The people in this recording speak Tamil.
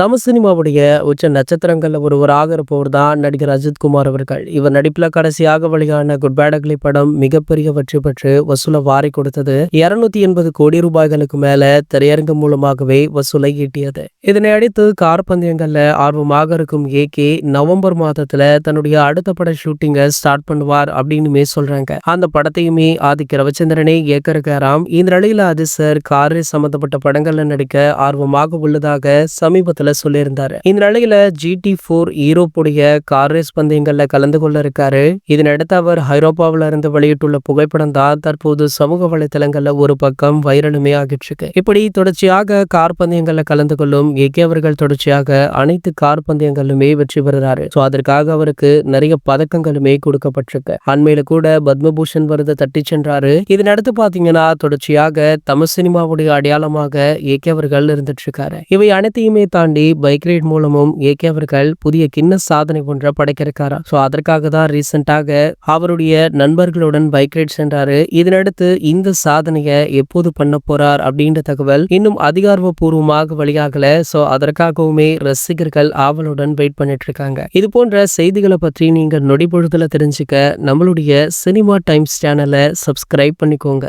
தமிழ் சினிமாவுடைய உச்ச நட்சத்திரங்களில் ஒருவராக இருப்பவர் தான் நடிகர் அஜித் குமார் அவர்கள். இவர் நடிப்பில் கடைசியாக வெளியான குட் பேட் படம் மிகப்பெரிய வெற்றி பெற்று வசூலை வாரி கொடுத்தது. இருநூத்தி எண்பது கோடி ரூபாய்களுக்கு மேல திரையரங்கு மூலமாகவே வசூலை ஈட்டியது. இதனை அடுத்து கார் பந்தயங்கள்ல ஆர்வமாக இருக்கும் ஏகே நவம்பர் மாதத்துல தன்னுடைய அடுத்த பட ஷூட்டிங்கை ஸ்டார்ட் பண்ணுவார் அப்படின்னுமே சொல்றாங்க. அந்த படத்தையுமே ஆதிக்க ரவிச்சந்திரனே இயக்க இருக்காராம் இந்த நிலையில அது சார் காரு சம்பந்தப்பட்ட படங்கள்ல நடிக்க ஆர்வமாக உள்ளதாக சமீபத்தில் சொல்லியிருந்தாரு. இந்த நிலையில ஜிடி போர் ஈரோப்புடைய கார் ரேஸ் பந்தயங்கள்ல கலந்து கொள்ள இருக்காரு. இதனடுத்து அவர் ஐரோப்பாவில இருந்து வெளியிட்டுள்ள புகைப்படம் தான் தற்போது சமூக வலைதளங்கள்ல ஒரு பக்கம் வைரலுமே ஆகிட்டு இருக்கு. இப்படி தொடர்ச்சியாக கார் பந்தயங்கள்ல கலந்து கொள்ளும் ஏகே அவர்கள் தொடர்ச்சியாக அனைத்து கார் பந்தயங்களிலுமே வெற்றி பெறுறாரு. சோ அதற்காக அவருக்கு நிறைய பதக்கங்களுமே கொடுக்கப்பட்டிருக்கு. அண்மையில கூட பத்மபூஷன் விருது தட்டி சென்றாரு. இதனடுத்து பாத்தீங்கன்னா தொடர்ச்சியாக தமிழ் சினிமாவுடைய அடையாளமாக ஏகே அவர்கள் இருந்துட்டு இருக்காரு. இவை அனைத்தையுமே தாண்டி பைக் ரைட் மூலமும் ஏகே அவர்கள் புதிய கிண்ண சாதனை ஒன்றை படைக்கிறக்காரா ஸோ அதற்காக தான் ரீசெண்டாக அவருடைய நண்பர்களுடன் பைக் ரைட் சென்றாரு. இதனடுத்து இந்த சாதனையை எப்போது பண்ண போறார் அப்படின்ற தகவல் இன்னும் அதிகாரப்பூர்வமாக வெளியாகல. ஸோ அதற்காகவுமே ரசிகர்கள் ஆவலுடன் வெயிட் பண்ணிட்டு இருக்காங்க இது போன்ற செய்திகளை பற்றி நீங்க நொடி பொழுதுல தெரிஞ்சுக்க நம்மளுடைய சினிமா டைம்ஸ் சேனலை சப்ஸ்கிரைப் பண்ணிக்கோங்க.